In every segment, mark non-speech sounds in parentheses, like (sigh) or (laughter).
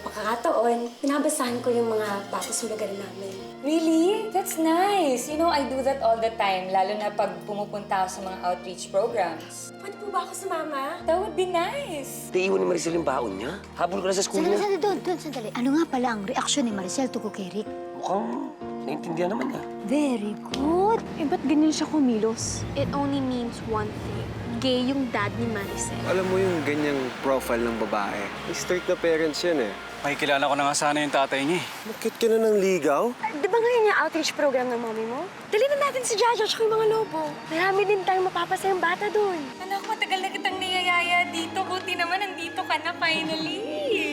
pagkakataon, binabasahan ko yung mga patusulagan namin. Really? That's nice. You know, I do that all the time, lalo na pag pumupunta ako sa mga outreach programs. Pwede po ba ako sumama? That would be nice. Di iwan ni Maricel yung baon niya. Habol ka na sa school Sandali, niya. sandali, doon, doon, sandali. Ano nga pala ang reaksyon ni Maricel tuko kay Rick? Mukhang naintindihan naman niya. Very good. Eh, ba't ganyan siya kumilos? It only means one thing. Gay yung dad ni Maricel. Alam mo yung ganyang profile ng babae. May strict na parents yan eh. Makikilala ko na nga sana yung tatay niya eh. Bakit ka na ng ligaw? Di ba ngayon yung outreach program ng mommy mo? Dali na natin si Jaja at yung mga lobo. Marami din tayong mapapasayang bata dun. Anak, matagal na kitang niyayaya dito. Buti naman nandito ka na finally.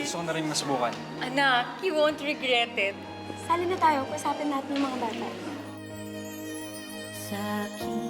Gusto ko na rin masubukan. Anak, you won't regret it. Sali na tayo, pasapin natin yung mga bata. Sa aking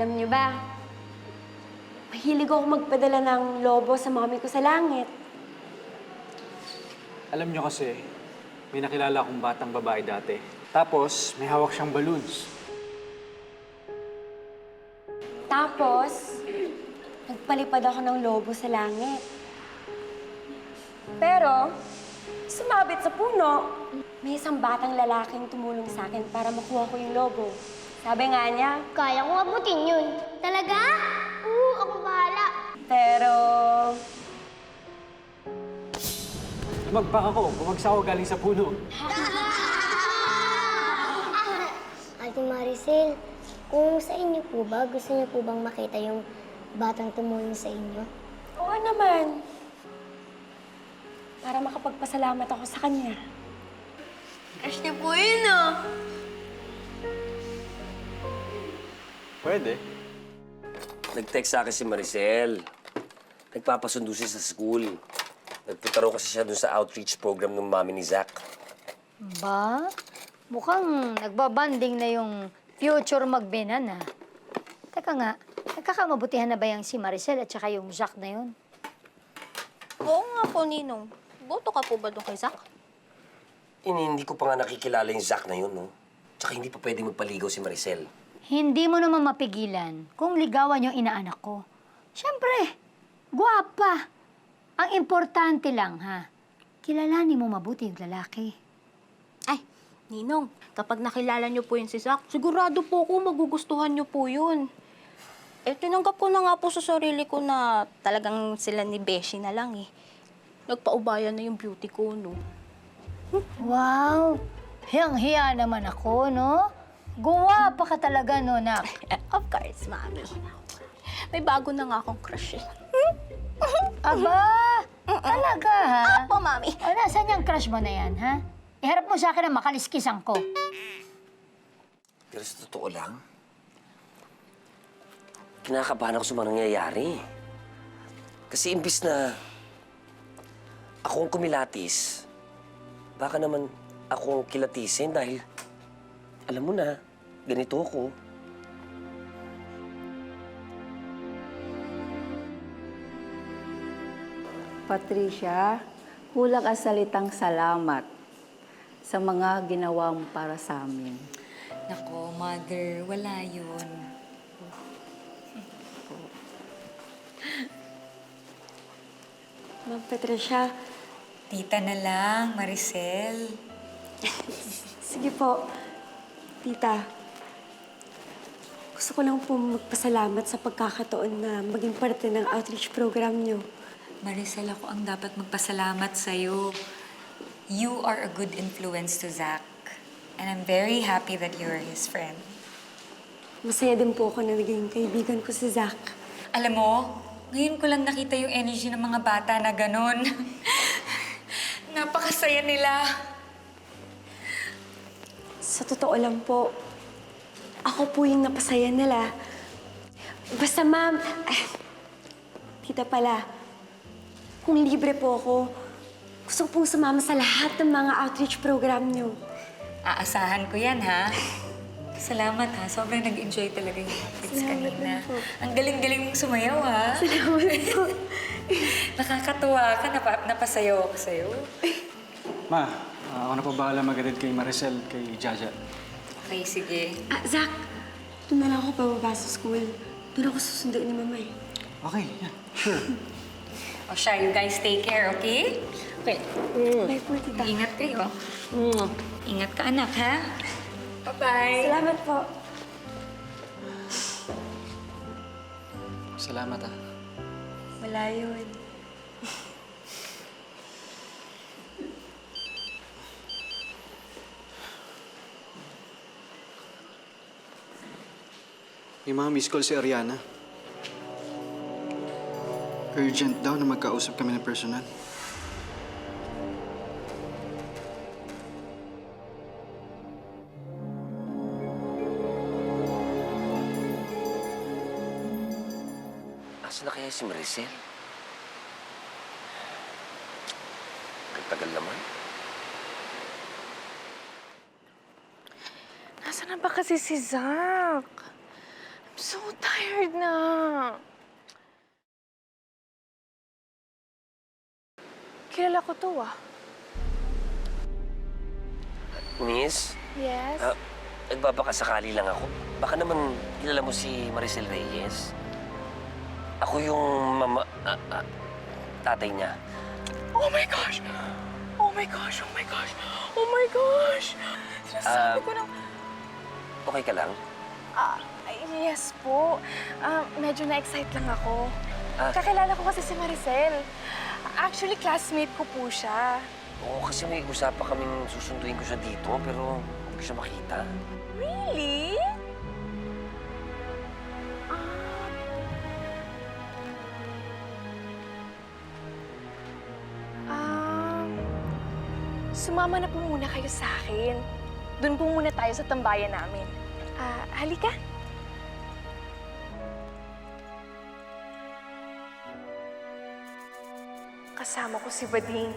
Alam niyo ba, mahilig ako magpadala ng lobo sa mommy ko sa langit. Alam niyo kasi, may nakilala akong batang babae dati. Tapos, may hawak siyang balloons. Tapos, nagpalipad ako ng lobo sa langit. Pero, sumabit sa puno. May isang batang lalaking tumulong sa akin para makuha ko yung lobo. Sabi nga niya, Kaya ko abutin yun. Talaga? Oo, ako bahala. pero Magpaka ko, bumagsak ako galing sa puno. (laughs) Ate Maricel, kung sa inyo po ba, gusto niyo po bang makita yung batang tumulong sa inyo? oo naman. Para makapagpasalamat ako sa kanya. Crush niya po yun, oh. Pwede. Nag-text sa akin si Maricel. Nagpapasundo siya sa school. Nagpunta raw kasi siya dun sa outreach program ng mami ni Zach. Ba? Mukhang nagbabanding na yung future magbinan, ah. Teka nga, nagkakamabutihan na ba yung si Maricel at saka yung Jacques na yun? Oo nga po, Ninong. Boto ka po ba doon kay Zach? Ini, hindi ko pa nga nakikilala yung Zach na yun, no? Tsaka hindi pa pwedeng magpaligaw si Maricel. Hindi mo naman mapigilan kung ligawan yung inaanak ko. Siyempre, guwapa. Ang importante lang, ha? Kilalanin mo mabuti yung lalaki. Ay, Ninong, kapag nakilala niyo po yun si Zach, sigurado po ako magugustuhan niyo po yun. Eh, tinanggap ko na nga po sa sarili ko na talagang sila ni Beshi na lang eh. Nagpaubayan na yung beauty ko, no? Wow! Hiyang-hiya naman ako, no? Guwapa ka talaga, no, nak? (laughs) of course, Mami. May bago na nga akong crush eh. Aba! Talaga, ha? Apo, Mami. O, nasaan yung crush mo na yan, ha? Iharap mo sa akin ang makaliskisan ko. Pero sa totoo lang, kinakabahan ako sa mga nangyayari. Kasi imbis na ako ang kumilatis, baka naman akong kilatisin dahil, alam mo na, ganito ako. Patricia, kulang ang salitang salamat sa mga ginawa mo para sa amin. Nako, mother, wala yun. Ma'am Patricia, Tita na lang, Maricel. sige po. Tita, gusto ko lang po magpasalamat sa pagkakataon na maging parte ng outreach program niyo. Maricel, ako ang dapat magpasalamat sa'yo. You are a good influence to Zach. And I'm very happy that you're his friend. Masaya din po ako na naging kaibigan ko si Zach. Alam mo, ngayon ko lang nakita yung energy ng mga bata na ganun. (laughs) Napakasaya nila. Sa totoo lang po, ako po yung napasaya nila. Basta ma'am, ay, tita pala, kung libre po ako, gusto ko pong sumama sa lahat ng mga outreach program niyo. Aasahan ko yan, ha? Salamat, ha? Sobrang nag-enjoy talaga yung kids kanina. Ang galing-galing mong sumayaw, ha? Salamat (laughs) po. Nakakatuwa ka. Napa napasayaw ako sa'yo. Ma, ah, ako na pa bahala mag kay Maricel, kay Jaja. Okay, sige. Ah, Zach, doon na lang ako pababa sa school. Doon ako susunduin ni Mama eh. Okay, yeah, sure. (laughs) O siya, you guys take care, okay? Okay. Bye po, tita. Ingat kayo. Ingat ka, anak, ha? Bye-bye. Salamat po. Salamat ah. Wala yun. May mga miss call si Ariana. Urgent daw na magkausap kami ng personal. Asa na kaya si Maricel? Ang tagal naman. Nasaan na ba kasi si Zach? So tired na. Kilala ko to ah. Miss, Yes? ah, nagbabakasakali lang ako. Baka naman kilala mo si Maricel Reyes. Ako yung mama, ah, ah, tatay niya. Oh my gosh! Oh my gosh! Oh my gosh! Oh my gosh! Sinasabi Ah. ko na... Okay ka lang? Ah, yes po. Ah, medyo na-excite lang ako. Ah. Kakilala ko kasi si Maricel. Actually, classmate ko po siya. Oo, kasi may usapan kaming susunduin ko siya dito, pero hindi ko siya makita. Really? Ah, sumama na po muna kayo sa akin. Doon po muna tayo sa tambayan namin. Ah, halika. Kasama ko si Bading.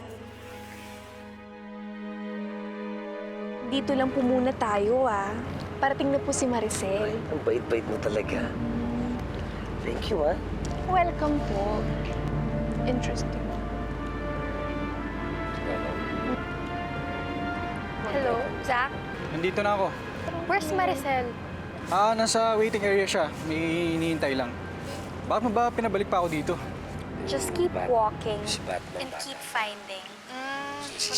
Dito lang po muna tayo, ah. Parating na po si Maricel. Ang bait-bait mo talaga. Thank you, ah. Welcome po. Interesting. Hello, Zach? Nandito na ako. Where's Maricel? Ah, nasa waiting area siya. May hinihintay lang. Bakit mo ba pinabalik pa ako dito? Just keep walking Si Batman. and keep finding.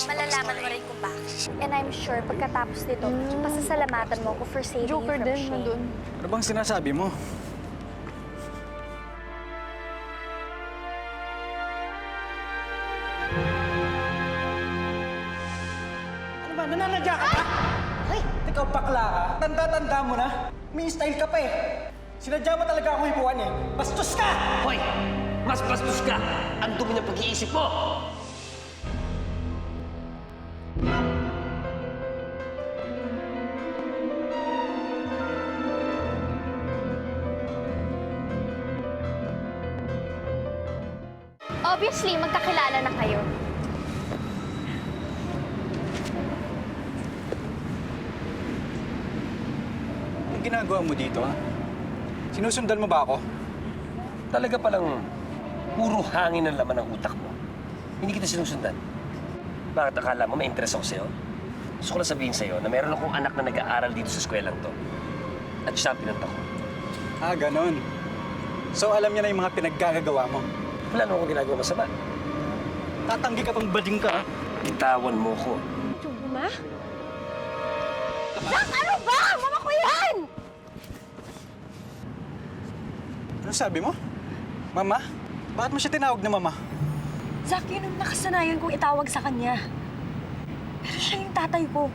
Malalaman mo rin kung bakit. And I'm sure pagkatapos nito, pasasalamatan mo ako for saving Joker you from din, shame. nandun. Ano bang sinasabi mo? Ano ba? Nananadya ka ba? Ay! Ikaw bakla ka. Tanda-tanda mo na. May style ka pa eh. Sinadya mo talaga ako hipuan eh. Bastos ka! Hoy! Mas bastos ka! Ang dumi ng pag-iisip mo! Obviously, magkakilala na kayo. Anong ginagawa mo dito, ha? Sinusundan mo ba ako? Talaga palang puro hangin ang laman ng utak mo. Hindi kita sinusundan. Bakit akala mo may interest ako sa'yo? Gusto ko lang sabihin sa'yo na meron akong anak na nag-aaral dito sa eskwelang to. At siya ang pinunta ko. Ah, ganon. So alam niya na yung mga pinaggagawa mo. Wala naman akong ginagawa masama. Tatanggi ka pang bading ka, ha? Bitawan mo ko. Ma? Zach, ano ba? Mama ko yan! Ano sabi mo? Mama? Bakit mo siya tinawag na mama? Zach, yun ang nakasanayan kong itawag sa kanya. Pero siya yung tatay ko.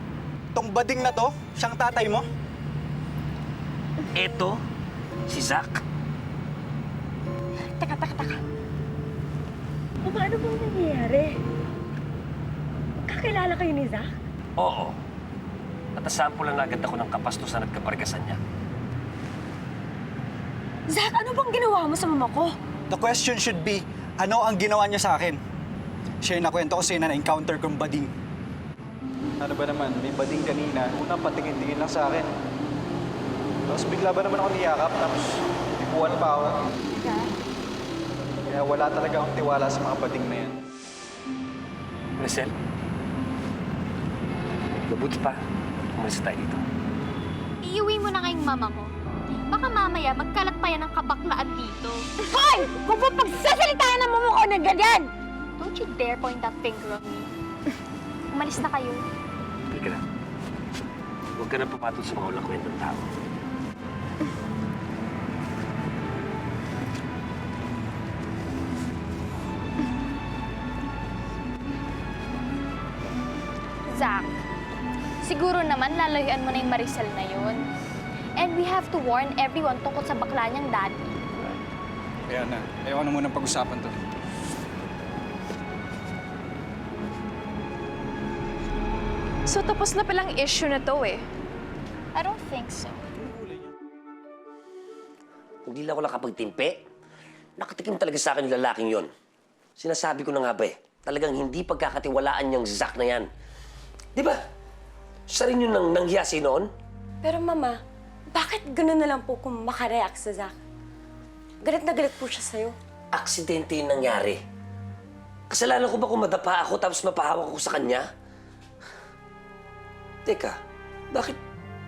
Tong bading na to, siyang tatay mo? Eto, si Zach. Taka, taka, taka. Mama, ano bang nangyayari? Kakilala kayo ni Zach? Oo. Natasampulan na agad ako ng kapastusan at kapargasan niya. Zach, ano bang ginawa mo sa mama ko? The question should be, ano ang ginawa niya sa akin? Siya yung nakwento ko sa'yo na na-encounter kong bading. Ano ba naman, may bading kanina. Una, patingin-tingin lang sa akin. Tapos bigla ba naman ako niyakap, tapos ipuan pa ako. Kaya wala talaga akong tiwala sa mga bading na yan. Maricel, mabuti pa. Umalis tayo dito. Iuwi mo na ngayong mama mo. Baka mamaya magkalat pa yan ng kabaklaan dito. Hoy! Huwag mo pagsasalitaan ng mama ko na ganyan! Don't you dare point that finger at me. Umalis na kayo. Halika na. Huwag ka na papatol sa mga ulang kwentong tao. Zach, siguro naman lalayuan mo na yung Maricel na yun. And we have to warn everyone tungkol sa bakla niyang daddy. Kaya na, ayoko na munang pag-usapan to. So tapos na palang issue na to eh. I don't think so. Hindi lang ako nakapagtimpe. Nakatikim talaga sa akin yung lalaking yon. Sinasabi ko na nga ba eh, talagang hindi pagkakatiwalaan niyang Zack na yan. Di ba? Siya rin yun nang nanghiyasi noon. Pero mama, bakit gano'n na lang po kung makareact sa Zach? Galit na galit po siya sa'yo. Aksidente yung nangyari. Kasalanan ko ba kung madapa ako tapos mapahawak ako sa kanya? Teka, bakit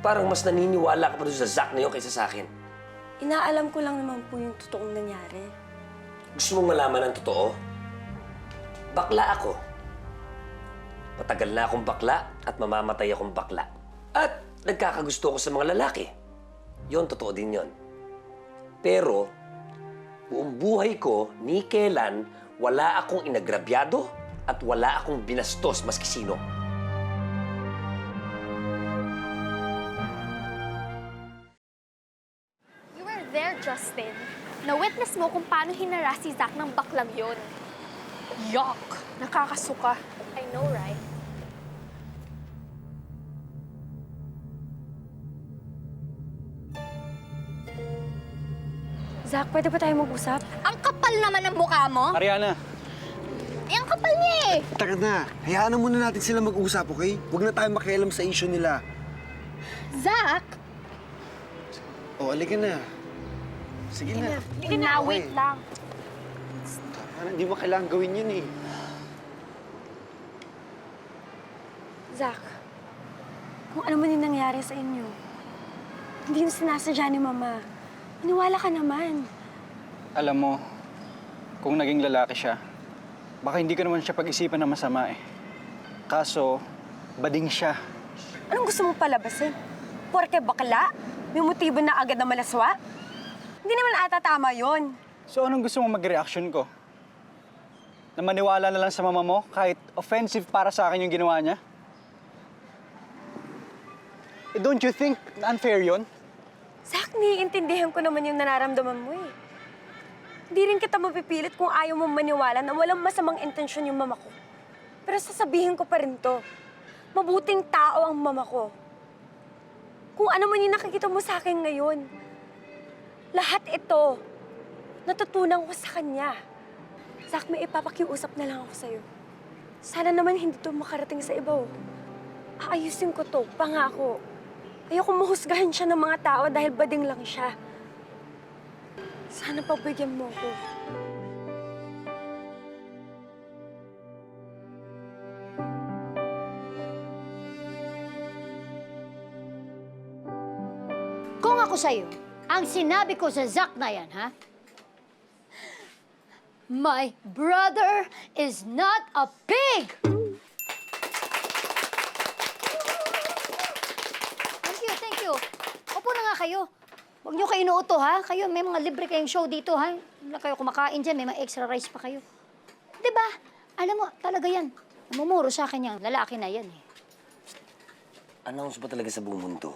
parang mas naniniwala ka pa doon sa Zack na yun kaysa sa akin? Inaalam ko lang naman po yung totoong nangyari. Gusto mong malaman ang totoo? Bakla ako. Matagal na akong bakla at mamamatay akong bakla. At nagkakagusto ko sa mga lalaki. Yon, totoo din yon. Pero, buong buhay ko, ni kailan, wala akong inagrabyado at wala akong binastos maski sino. You were there, Justin. Na-witness mo kung paano hinaras si Zach ng baklang yun. Yuck! Nakakasuka. I know, right? Zach, pwede ba tayo mag-usap? Ang kapal naman ng mukha mo. Ariana, Eh, ang kapal niya eh. Tara na, hayaan na muna natin sila mag-usap, okay? Huwag na tayo makialam sa issue nila. Zach, O, alika na. Sige na. Hindi na, wait lang. Parang hindi mo kailangan gawin yun eh. Zach, kung ano man yung nangyari sa inyo, hindi yung sinasadya ni Mama. Maniwala ka naman. alam mo, kung naging lalaki siya, baka hindi ko naman siya pag-isipan na masama eh. Kaso, bading siya. Anong gusto mo palabasin? Porke bakla? May motibo na agad na malaswa? Hindi naman ata tama yon. So anong gusto mo mag-reaction ko? Na maniwala na lang sa mama mo kahit offensive para sa akin yung ginawa niya? Eh, don't you think unfair yon? Zach, naiintindihan ko naman yung nararamdaman mo eh. Hindi rin kita mapipilit kung ayaw mo maniwala na walang masamang intensyon yung mama ko. Pero sasabihin ko pa rin to. Mabuting tao ang mama ko. Kung ano man yung nakikita mo sa akin ngayon, lahat ito, natutunan ko sa kanya. Zach, may ipapakiusap na lang ako sa'yo. Sana naman hindi to makarating sa iba. oh. Aayusin ko to, pangako. Ayoko mahusgahan siya ng mga tao dahil bading lang siya. Sana pagbigyan mo ko. Kung ako sa'yo, ang sinabi ko sa Zack na yan, ha? My brother is not a pig! Thank you, thank you. Opo na nga kayo. Huwag niyo kayo inuuto, ha? Kayo, may mga libre kayong show dito, ha? Lang kayo kumakain dyan, may mga extra rice pa kayo. Di ba? Alam mo, talaga yan. Namumuro sa akin yung lalaki na yan, eh. Announce ba talaga sa buong mundo?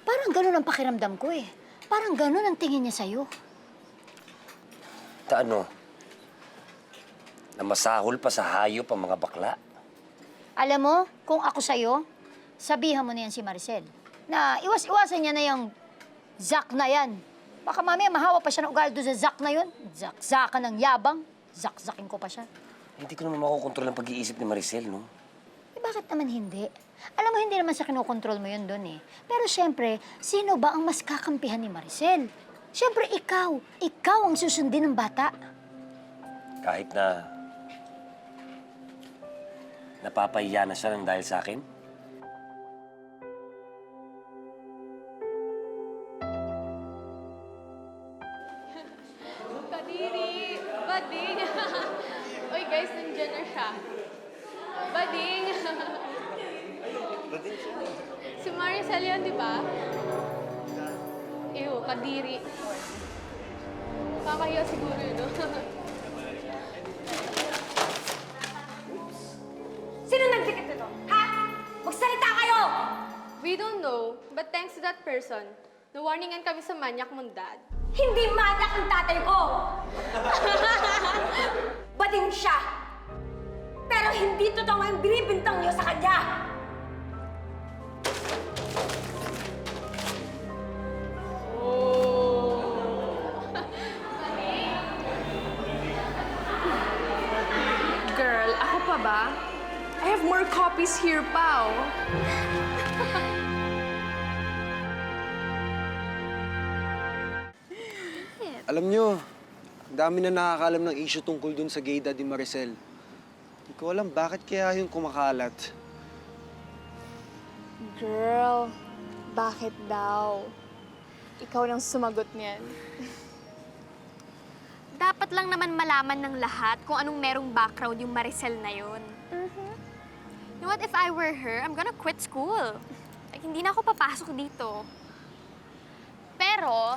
Parang ganun ang pakiramdam ko, eh. Parang ganun ang tingin niya sa'yo. Ta ano? Na masahol pa sa hayop ang mga bakla? Alam mo, kung ako sa'yo, sabihan mo na yan si Maricel. Na iwas-iwasan niya na yung Zack na yan. Baka mamaya mahawa pa siya ng ugali doon sa Zack na yun. Zak-zakan ng yabang. Zak-zakin ko pa siya. Hindi ko naman makokontrol ang pag-iisip ni Maricel, no? Eh, bakit naman hindi? Alam mo, hindi naman sa kinokontrol mo yun doon eh. Pero siyempre, sino ba ang mas kakampihan ni Maricel? Siyempre, ikaw. Ikaw ang susundin ng bata. Kahit na napapahiya na siya ng dahil sa akin? Guys, nandiyan na siya. Bading! Bading siya. Si Maricel yun, di ba? Ew, kadiri. Kakahiya siguro yun, no? Sino nagdikit nito? Ha? Magsalita kayo! We don't know, but thanks to that person, nawarningan kami sa manyak mong dad. Hindi manyak ang tatay ko! (laughs) Bading siya! Pero hindi totoo ang binibintang niyo sa kanya! Girl, ako pa ba? I have more copies here pa, oh. Alam nyo, dami na nakakalam ng issue tungkol dun sa gay dad ni Maricel. Hindi ko alam bakit kaya yung kumakalat. Girl, bakit daw? Ikaw nang sumagot niyan. (laughs) Dapat lang naman malaman ng lahat kung anong merong background yung Maricel na yun. You know what, if I were her, I'm gonna quit school. Like, hindi na ako papasok dito. Pero,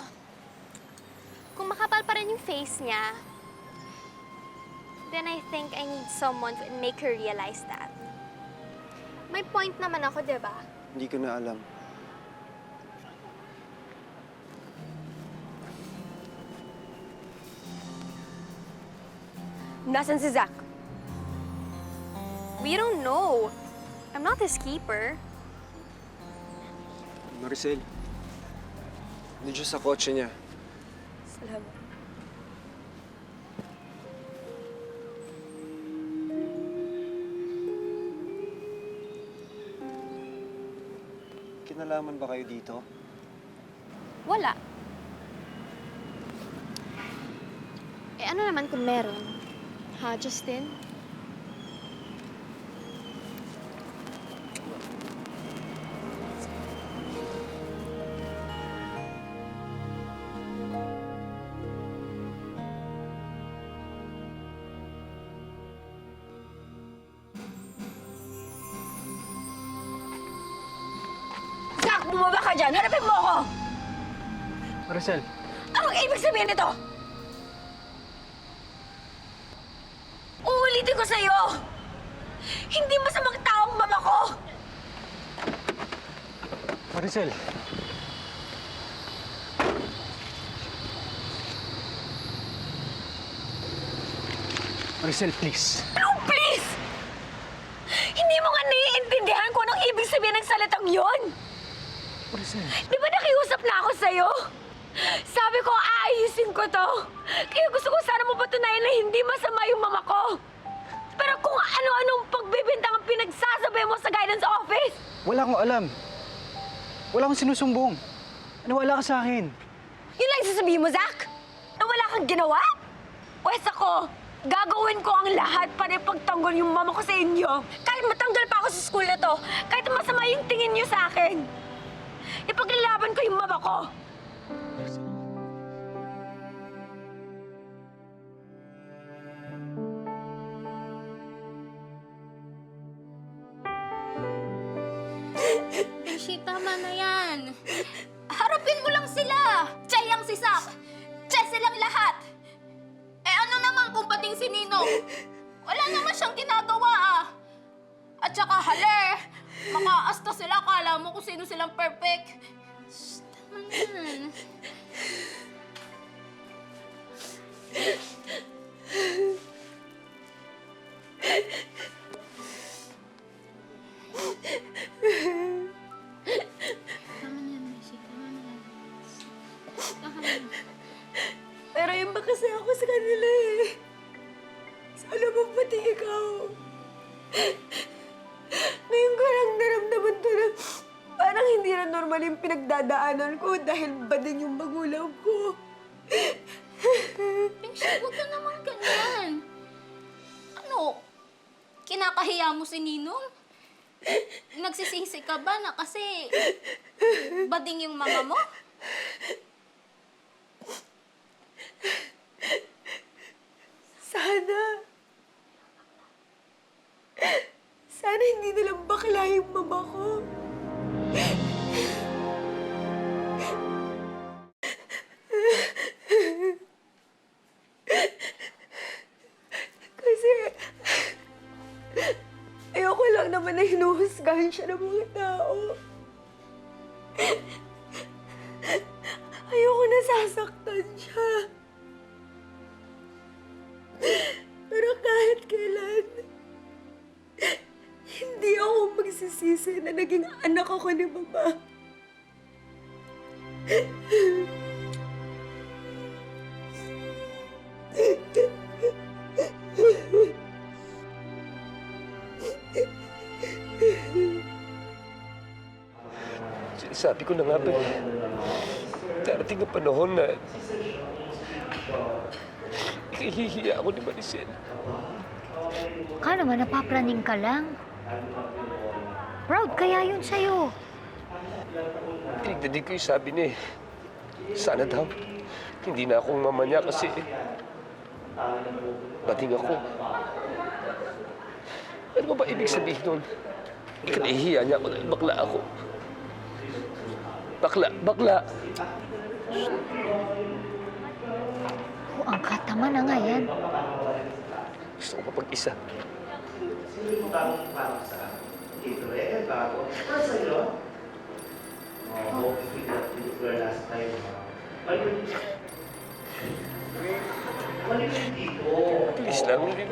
kung makapal pa rin yung face niya, then I think I need someone to make her realize that. May point naman ako, di ba? Hindi ko na alam. Nasaan si Zack? We don't know. I'm not his keeper. Maricel, nandiyo sa kotse niya. Salamat. Kinalaman ba kayo dito? Wala. Eh ano naman kung meron? Ha, Justin? Bumaba ka dyan! Hanapin mo ako! Maricel, Anong ibig sabihin nito? Uulitin ko sa'yo! Hindi masamang taong mama ko! Maricel. Maricel, please. Anong please? Hindi mo nga naiintindihan kung anong ibig sabihin ng salitang yon. Maricel. Di ba nakiusap na ako sa'yo? Sabi ko, aayusin ko to. Kaya gusto ko sana mo patunayan na hindi masama yung mama ko. Pero kung ano-anong pagbibintang ang pinagsasabi mo sa guidance office, Wala akong alam. Wala akong sinusumbong. Wala ka sa akin. Yun lang sasabihin mo, Zach? Na wala kang ginawa? Pwes ako, gagawin ko ang lahat para ipagtanggol yung mama ko sa inyo. Kahit matanggal pa ako sa school na to, kahit masama yung tingin niyo sa akin. Ipaglalaban ko yung mama ko. Beshi, tama na yan. Harapin mo lang sila. Chay ang si Sak. Chay silang lahat. Eh ano naman kung pating si Ninong? Wala naman siyang ginagawa ah. At saka hale, makaasta sila. Kala mo kung sino silang perfect. Shh, tama na. Tama na yan, Beshi. Tama na yan. Pero yung ba kasi ako sa kanila eh. Sana ba pati ikaw? Ngayon ko lang naramdaman to na parang hindi na normal yung pinagdadaanan ko dahil ba din yung magulang ko. Beshi, huwag ka naman ganyan. Ano? Kinakahiya mo si Ninong? Nagsisisi ka ba na kasi bading yung mama mo? Sana. Sana hindi nilang bakla yung mama ko. Kasi ayoko lang naman na hinuhusgahan siya ng mga tao. Naging anak ako ni Mama. Sinasabi ko na nga ba, darating ang panahon na ikihihiya ako ni Maricel. Ka naman, napapraning ka lang. Proud kaya yun sa'yo. Tinignan ko yung sabi niya eh. Sana daw, hindi na akong mama niya kasi bating ako. Ano ba ba ibig sabihin nun? Ikinahihiya niya ako dahil bakla ako. Bakla, bakla. Oh, ang katama na nga yan. Gusto ko mapag-isa. Please lang, hindi,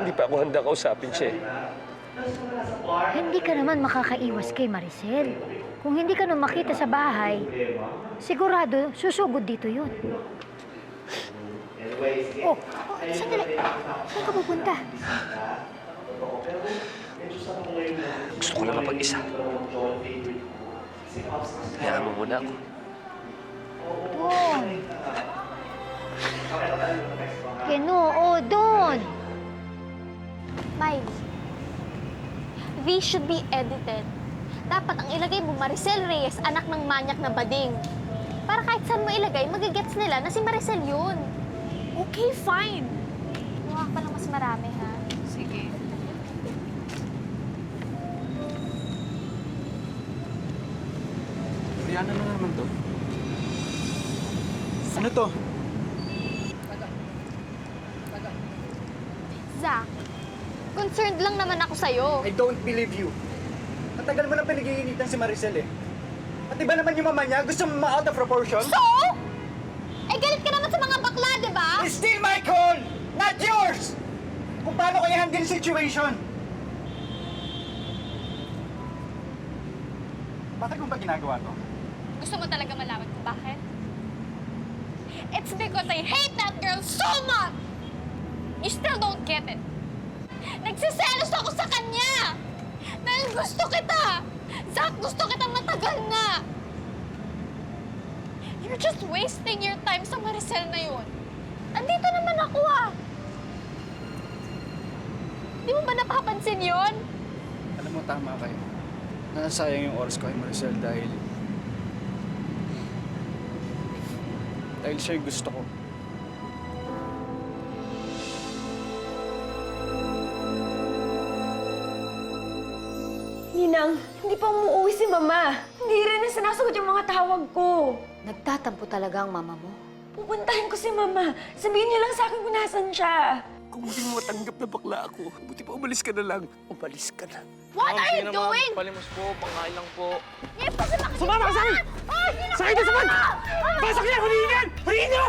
hindi pa ako handa kausapin siya eh. Hindi ka naman makakaiwas kay Maricel. Kung hindi ka nung makita sa bahay, sigurado susugod dito yun. Oh, oh sandali. Saan ka pupunta? Gusto ko lang mapag-isa. Hayaan mo muna ako. Doon. Kinoo, doon. Miles, these should be edited. Dapat ang ilagay mo, Maricel Reyes, anak ng manyak na bading. Para kahit saan mo ilagay, magigets nila na si Maricel yun. Okay, fine. Ka pa ng mas marami, Rihanna na naman to. Ano to? Zach, concerned lang naman ako sa'yo. I don't believe you. Matagal mo na pinag-iinitan si Maricel eh. At iba naman yung mama niya, gusto mo ma-out of proportion? So? Eh, galit ka naman sa mga bakla, di ba? It's still my call, not yours! Kung paano ko i-handle yung situation. Bakit mo ba ginagawa to? Gusto mo talaga malaman kung bakit? It's because I hate that girl so much! You still don't get it. Nagsiselos ako sa kanya! Dahil gusto kita! Zach, gusto kita matagal na! You're just wasting your time sa Maricel na yun. Andito naman ako ah! Di mo ba napapansin yun? Alam mo, tama kayo. Nasasayang yung oras ko kay Maricel dahil... Dahil siya yung gusto ko. Ninang, hindi pa umuwi si Mama. Hindi rin na sinasagot yung mga tawag ko. Nagtatampo talaga ang mama mo. Pupuntahin ko si Mama. Sabihin niyo lang sa akin kung nasan siya. Kung hindi mo matanggap na bakla ako, buti pa umalis ka na lang. Umalis ka na. What are you doing? Palimos po, pangkain lang po. Ngayon pa sila Sumama ka sa akin! Sa akin ka saman! Pasok niya! Huliin yan! Huliin niyo!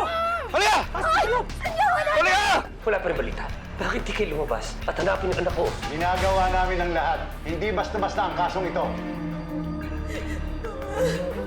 Halika! Halika! Wala pa rin balita. Bakit di kayo lumabas at hanapin ang anak ko? Ginagawa namin ang lahat. Hindi basta-basta ang kasong ito. (laughs)